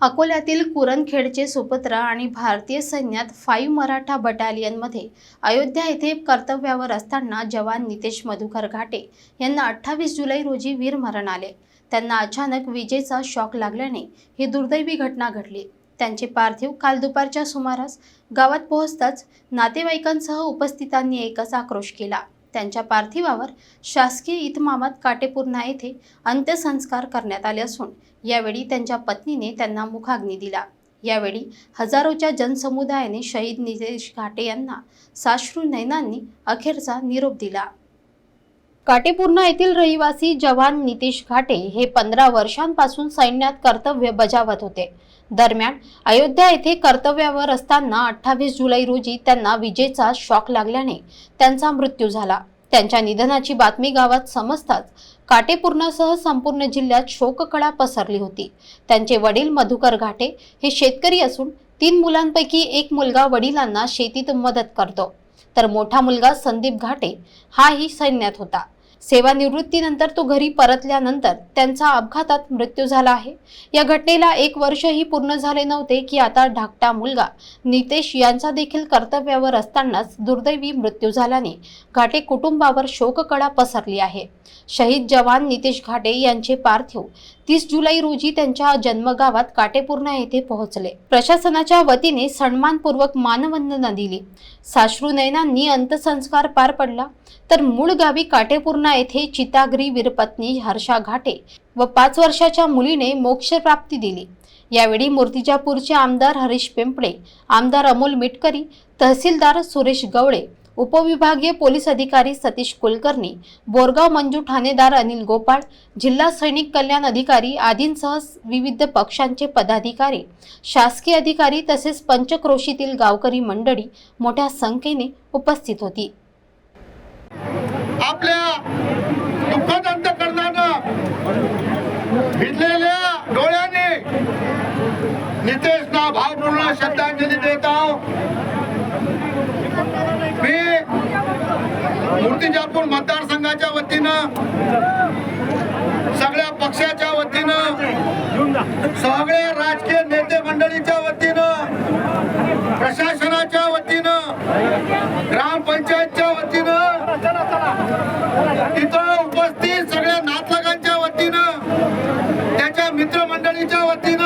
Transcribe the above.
अकोल्यातील कुरणखेडचे सुपुत्र आणि भारतीय सैन्यात फाईव्ह मराठा बटालियनमध्ये अयोध्या येथे कर्तव्यावर असताना जवान नितेश मधुकर घाटे यांना अठ्ठावीस जुलै रोजी वीरमरण आले. त्यांना अचानक विजेचा शॉक लागल्याने ही दुर्दैवी घटना घडली. त्यांचे पार्थिव काल दुपारच्या सुमारास गावात पोहोचताच नातेवाईकांसह उपस्थितांनी एकच आक्रोश केला. त्यांच्या पार्थिवावर शासकीय इतमामात काटेपूर्णा येथे अंत्यसंस्कार करण्यात आले असून यावेळी त्यांच्या पत्नीने त्यांना मुखाग्नी दिला. यावेळी हजारोच्या जनसमुदायाने शहीद नितेश घाटे यांना साश्रू नयनांनी अखेरचा निरोप दिला. काटेपूर्णा येथील रहिवासी जवान नितीश घाटे हे पंधरा वर्षांपासून सैन्यात कर्तव्य बजावत होते. दरम्यान अयोध्या येथे कर्तव्यावर असताना अठ्ठावीस जुलै रोजी त्यांना विजेचा शॉक लागल्याने त्यांचा मृत्यू झाला. त्यांच्या निधनाची बातमी गावात समजताच काटेपूर्णासह संपूर्ण जिल्ह्यात शोककळा पसरली होती. त्यांचे वडील मधुकर घाटे हे शेतकरी असून तीन मुलांपैकी एक मुलगा वडिलांना शेतीत मदत करतो. तर मोठा मुलगा संदीप घाटे हाही सैन्यात होता. सेवानिवृत्तीनंतर तो घरी परतल्यानंतर त्यांचा अपघातात मृत्यू झाला आहे. या घटनेला एक वर्षही पूर्ण झाले नव्हते की आता ढाकटा मुलगा नितेश यांचा देखील कर्तव्यावर असतानाच दुर्दैवी मृत्यू झाल्याने घाटे कुटुंबावर शोककळा पसरली आहे. शहीद जवान नितेश घाटे यांचे पार्थिव तीस जुलै रोजी त्यांच्या जन्मगावात काटेपूर्णा येथे पोहोचले. प्रशासनाच्या वतीने सन्मानपूर्वक मानवंदना दिली. साश्रू नयनांनी अंत्यसंस्कार पार पडला. तर मूळ गावी काटेपूर्णा येथे चिताग्री वीरपत्नी हर्षा घाटे व पाच वर्षाच्या मुलीने मोक्षप्राप्ती दिली. यावेळी मूर्तिजापूरचे आमदार हरीश पिंपळे आमदार अमोल मिटकरी तहसीलदार सुरेश गवळे उपविभागीय पोलीस अधिकारी सतीश कुलकर्णी बोरगाव मंजू ठाणेदार अनिल गोपाळ जिल्हा सैनिक कल्याण अधिकारी आदींसह विविध पक्षांचे पदाधिकारी शासकीय अधिकारी तसेच पंचक्रोशीतील गावकरी मंडळी मोठ्या संख्येने उपस्थित होती. आपल्या नितेशना भावपूर्ण श्रद्धांजली देत आहोत. मूर्तिजापूर मतदारसंघाच्या वतीनं सगळ्या पक्षाच्या वतीनं सगळ्या राजकीय नेते मंडळीच्या वतीनं प्रशासनाच्या वतीनं ग्रामपंचायतच्या वतीनं तिथं उपस्थित सगळ्या नातलगांच्या वतीनं त्याच्या मित्रमंडळीच्या वतीनं